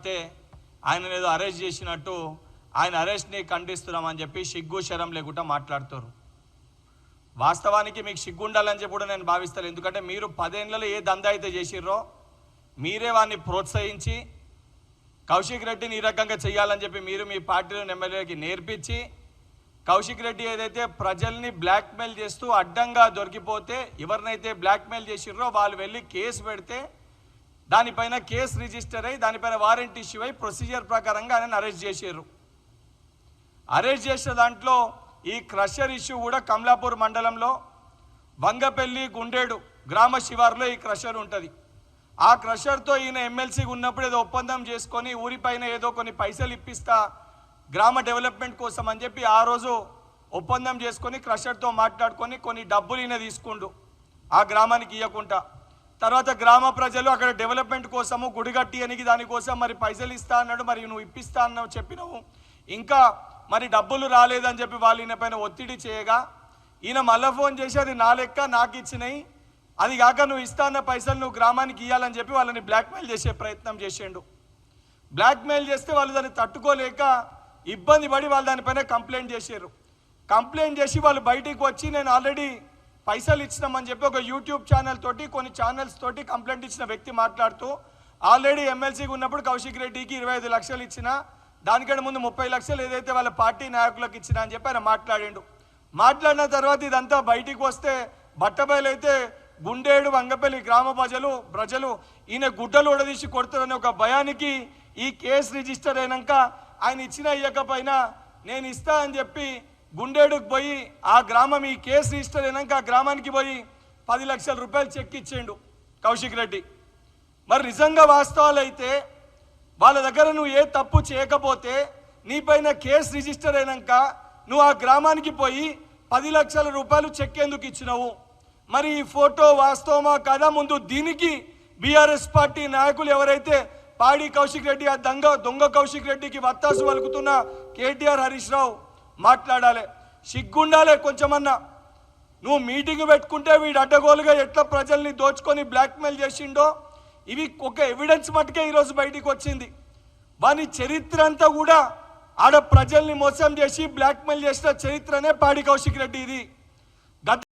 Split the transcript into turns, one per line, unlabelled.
అయితే ఆయన ఏదో అరెస్ట్ చేసినట్టు ఆయన అరెస్ట్ని ఖండిస్తున్నామని చెప్పి సిగ్గు శరం లేకుండా మాట్లాడుతారు. వాస్తవానికి మీకు సిగ్గు ఉండాలని చెప్పి కూడా నేను భావిస్తాను ఎందుకంటే మీరు పదేళ్ళలో ఏ దందా అయితే చేసిర్రో మీరే వాడిని ప్రోత్సహించి కౌశిక్ రెడ్డిని ఈ రకంగా చేయాలని చెప్పి మీరు మీ పార్టీలోని ఎమ్మెల్యేకి నేర్పించి కౌశిక్ రెడ్డి ఏదైతే ప్రజల్ని బ్లాక్మెయిల్ చేస్తూ అడ్డంగా దొరికిపోతే ఎవరినైతే బ్లాక్మెయిల్ చేసిర్రో వాళ్ళు వెళ్ళి కేసు పెడితే దానిపైన కేసు రిజిస్టర్ అయ్యి దానిపైన వారెంట్ ఇష్యూ అయ్యి ప్రొసీజర్ ప్రకారంగా ఆయన అరెస్ట్ చేశారు. అరెస్ట్ చేసిన దాంట్లో ఈ క్రషర్ ఇష్యూ కూడా కమలాపూర్ మండలంలో వంగపల్లి గుండేడు గ్రామ శివారులో ఈ క్రషర్ ఉంటుంది. ఆ క్రషర్తో ఈయన ఎమ్మెల్సీగా ఉన్నప్పుడు ఏదో ఒప్పందం చేసుకొని ఊరిపైన ఏదో కొన్ని పైసలు ఇప్పిస్తా గ్రామ డెవలప్మెంట్ కోసం అని చెప్పి ఆ రోజు ఒప్పందం చేసుకొని క్రషర్తో మాట్లాడుకొని కొన్ని డబ్బులు ఈయన తీసుకుండు ఆ గ్రామానికి ఇవ్వకుండా తర్వాత గ్రామ ప్రజలు అక్కడ డెవలప్మెంట్ కోసము గుడి కట్టియనికి దానికోసం మరి పైసలు ఇస్తా అన్నాడు మరి నువ్వు ఇప్పిస్తా అన్నావు చెప్పినావు. ఇంకా మరి డబ్బులు రాలేదని చెప్పి వాళ్ళు ఈయన పైన ఒత్తిడి చేయగా ఈయన మళ్ళా ఫోన్ చేసి అది నా లెక్క నాకు ఇచ్చినాయి అది కాక నువ్వు ఇస్తా అన్న పైసలు నువ్వు గ్రామానికి ఇవ్వాలని చెప్పి వాళ్ళని బ్లాక్మెయిల్ చేసే ప్రయత్నం చేసిండు. బ్లాక్మెయిల్ చేస్తే వాళ్ళు దాన్ని తట్టుకోలేక ఇబ్బంది పడి వాళ్ళు దానిపైన కంప్లైంట్ చేశారు కంప్లైంట్ చేసి వాళ్ళు బయటికి వచ్చి నేను ఆల్రెడీ పైసలు ఇచ్చినామని చెప్పి ఒక యూట్యూబ్ ఛానల్ తోటి కొన్ని ఛానల్స్ తోటి కంప్లైంట్ ఇచ్చిన వ్యక్తి మాట్లాడుతూ ఆల్రెడీ ఎమ్మెల్సీగా ఉన్నప్పుడు కౌశిక్ రెడ్డికి ఇరవై ఐదు లక్షలు ఇచ్చిన దానికంటే ముందు ముప్పై లక్షలు ఏదైతే వాళ్ళ పార్టీ నాయకులకు ఇచ్చిన అని చెప్పి ఆయన మాట్లాడిండు. మాట్లాడిన తర్వాత ఇదంతా బయటికి వస్తే బట్టబయలైతే గుండేడు వంగపల్లి గ్రామ ప్రజలు ప్రజలు ఈయన గుడ్డలు ఉడదీసి కొడతారనే ఒక భయానికి ఈ కేసు రిజిస్టర్ అయినాక ఆయన ఇచ్చిన ఇయ్యకపోయినా నేను ఇస్తా అని చెప్పి గుండేడుకు పోయి ఆ గ్రామం ఈ కేసు రిజిస్టర్ అయినాక ఆ గ్రామానికి పోయి పది లక్షల రూపాయలు చెక్ ఇచ్చేయండు కౌశిక్ రెడ్డి. మరి నిజంగా వాస్తవాలు అయితే వాళ్ళ దగ్గర నువ్వు ఏ తప్పు చేయకపోతే నీపైన కేసు రిజిస్టర్ అయినాక నువ్వు ఆ గ్రామానికి పోయి పది లక్షల రూపాయలు చెక్ ఎందుకు ఇచ్చినావు? మరి ఈ ఫోటో వాస్తవమా కదా? ముందు దీనికి బీఆర్ఎస్ పార్టీ నాయకులు ఎవరైతే పాడి కౌశిక్ రెడ్డి ఆ దొంగ దొంగ కౌశిక్ రెడ్డికి వత్తాసు పలుకుతున్న కేటీఆర్ హరీష్ రావు మాట్లాడాలి. సిగ్గుండాలి కొంచెమన్నా. నువ్వు మీటింగ్ పెట్టుకుంటే వీడు అడ్డగోలుగా ఎట్లా ప్రజల్ని దోచుకొని బ్లాక్మెయిల్ చేసిండో? ఇవి ఒక ఎవిడెన్స్ మటుకే ఈరోజు బయటికి వచ్చింది. వాని చరిత్ర అంతా కూడా ఆడ ప్రజల్ని మోసం చేసి బ్లాక్మెయిల్ చేసిన చరిత్రనే పాడి కౌశిక్ రెడ్డి ఇది.